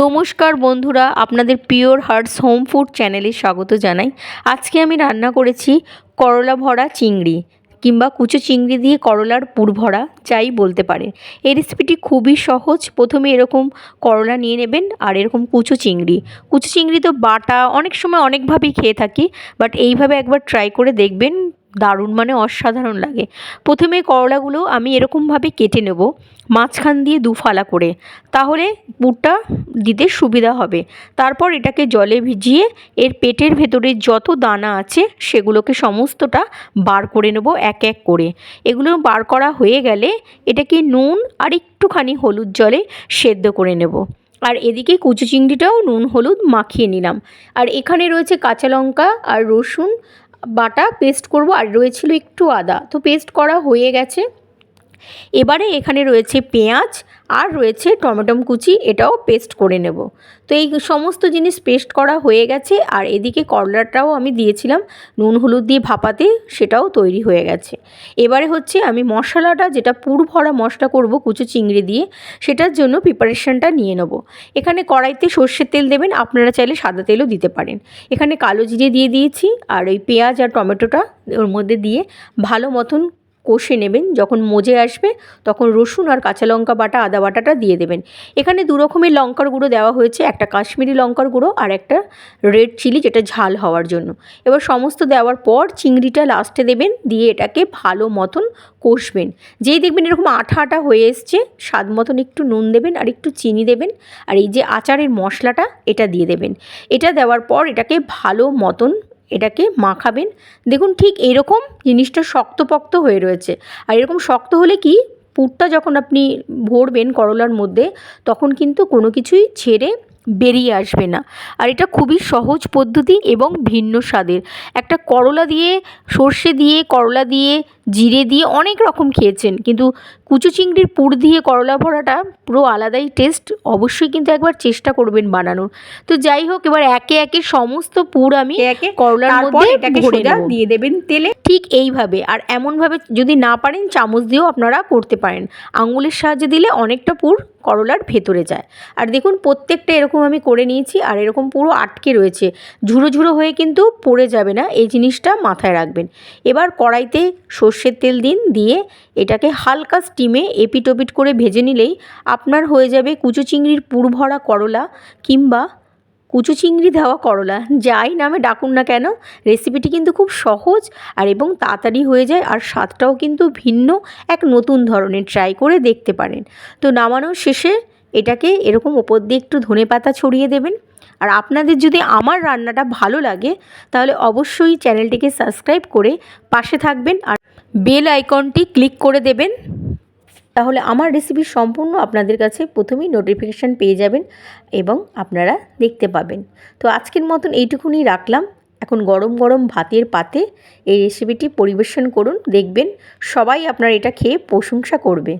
নমস্কার বন্ধুরা, আপনাদের পিওর হার্টস হোম ফুড চ্যানেলে স্বাগত জানাই। আজকে আমি রান্না করেছি করলা ভরা চিংড়ি কিংবা কুচো চিংড়ি দিয়ে করলার পুর ভরা, যাই বলতে পারে এই রেসিপিটি খুবই সহজ। প্রথমে এরকম করলা নিয়ে নেবেন আর এরকম কুচো চিংড়ি। কুচো চিংড়ি তো বাটা, অনেক সময় অনেকভাবেই খেয়ে থাকি বাট এইভাবে একবার ট্রাই করে দেখবেন দারুণ মানে অসাধারণ লাগে। প্রথমে করলাগুলো আমি এরকমভাবে কেটে নেব, মাঝখান দিয়ে দু ফালা করে। তাহলে পুরটা দিতে সুবিধা হবে। তারপর এটাকে জলে ভিজিয়ে এর পেটের ভেতরে যত দানা আছে সেগুলোকে সমস্তটা বার করে নেব এক এক করে। এগুলো বার করা হয়ে গেলে এটাকে নুন আর একটুখানি হলুদ জলে সেদ্ধ করে নেব। আর এদিকে কুচু চিংড়িটাও নুন হলুদ মাখিয়ে নিলাম। আর এখানে রয়েছে কাঁচা লঙ্কা আর রসুন বাটা পেস্ট করব আর রয়েছিল একটু আদা। তো পেস্ট করা হয়ে গেছে। এবারে এখানে রয়েছে পেঁয়াজ আর রয়েছে টমেটো কুচি, এটাও পেস্ট করে নেব। তো এই সমস্ত জিনিস পেস্ট করা হয়ে গেছে আর এদিকে করলাটাও আমি দিয়েছিলাম, নুন, হলুদ দিয়ে ভাপাতে সেটাও তৈরি হয়ে গেছে। এবারে হচ্ছে আমি মশলাটা, যেটা পুর ভরা মশলা করব কুচু চিংড়ি দিয়ে, সেটার জন্য প্রিপারেশনটা নিয়ে নেব। এখানে কড়াইতে সর্ষের তেল দেবেন, আপনারা চাইলে সাদা তেলও দিতে পারেন। এখানে কালো জিরে দিয়ে দিয়েছি, আর ওই পেঁয়াজ আর টমেটোটা ওর মধ্যে দিয়ে ভালো মতন কষে নেবেন। যখন মজে আসবে, তখন রসুন আর কাঁচা লঙ্কা বাটা, আদা বাটাটা দিয়ে দেবেন। এখানে দু রকমের লঙ্কার গুঁড়ো দেওয়া হয়েছে। একটা কাশ্মীরি লঙ্কার গুঁড়ো আর একটা রেড চিলি, যেটা ঝাল হওয়ার জন্য। এবার সমস্ত দেওয়ার পর চিংড়িটা লাস্টে দেবেন, দিয়ে এটাকে ভালো মতন কষবেন। যেই দেখবেন এরকম আঠা আঠা হয়ে এসছে, স্বাদ মতন একটু নুন দেবেন আর একটু চিনি দেবেন। আর এই যে আচারের মশলাটা, এটা দিয়ে দেবেন। এটা দেওয়ার পর এটাকে ভালো মতন এটাকে মাখাবেন। দেখুন ঠিক এরকম জিনিসটা শক্তপক্ত হয়ে রয়েছে। আর এরকম শক্ত হলে কি? পুরটা যখন আপনি ভরবেন করলার মধ্যে, তখন কিন্তু কোনো কিছুই ছেড়ে বেরিয়ে আসবে না। আর এটা খুবই সহজ পদ্ধতি এবং ভিন্ন স্বাদের। একটা করলা দিয়ে সর্ষে দিয়ে, করলা দিয়ে জিরে দিয়ে অনেক রকম খেয়েছেন। কিন্তু কুচু চিংড়ির পুর দিয়ে করলা ভরাটা পুরো আলাদাই টেস্ট অবশ্যই কিন্তু একবার চেষ্টা করবেন বানানোর। তো যাই হোক এবার একে একে সমস্ত পুর আমি একে করলার মধ্যে ভরে দিয়ে দেবেন তেলে। ঠিক এইভাবে আর এমনভাবে যদি না পারেন চামচ দিয়েও আপনারা করতে পারেন। আঙুলের সাহায্যে দিলে অনেকটা পুর করলার ভেতরে যায়। আর দেখুন প্রত্যেকটা এরকম আমি করে নিয়েছি আর এরকম পুরো আটকে রয়েছে। ঝুড়ো ঝুড়ো হয়ে কিন্তু পড়ে যাবে না এই জিনিসটা মাথায় রাখবেন। এবার কড়াইতে সর্ষের তেল দিন, দিয়ে এটাকে হালকা স্টিমে এপিট ওপিট করে ভেজে নিলেই আপনার হয়ে যাবে কুচু চিংড়ির পুর ভরা করলা কিংবা কুচো চিংড়ি দেওয়া করলা। যাই নামে ডাকুন না কেন রেসিপিটি কিন্তু খুব সহজ আর এবং তাড়াতাড়ি হয়ে যায় আর স্বাদটাও কিন্তু ভিন্ন, এক নতুন ধরনের। ট্রাই করে দেখতে পারেন। তো নামানোর শেষে এটাকে এরকম ওপর দিয়ে একটু ধনে পাতা ছড়িয়ে দেবেন। আর আপনাদের যদি আমার রান্নাটা ভালো লাগে, তাহলে অবশ্যই চ্যানেলটিকে সাবস্ক্রাইব করে পাশে থাকবেন। আর বেল আইকনটি ক্লিক করে দেবেন। তাহলে আমার রেসিপি সম্পূর্ণ আপনাদের কাছে প্রথমেই নোটিফিকেশান পেয়ে যাবেন এবং আপনারা দেখতে পাবেন। তো আজকের মতন এইটুকুনি রাখলাম। এখন গরম গরম ভাতের পাতে এই রেসিপিটি পরিবেশন করুন, দেখবেন সবাই আপনার এটা খেয়ে প্রশংসা করবে।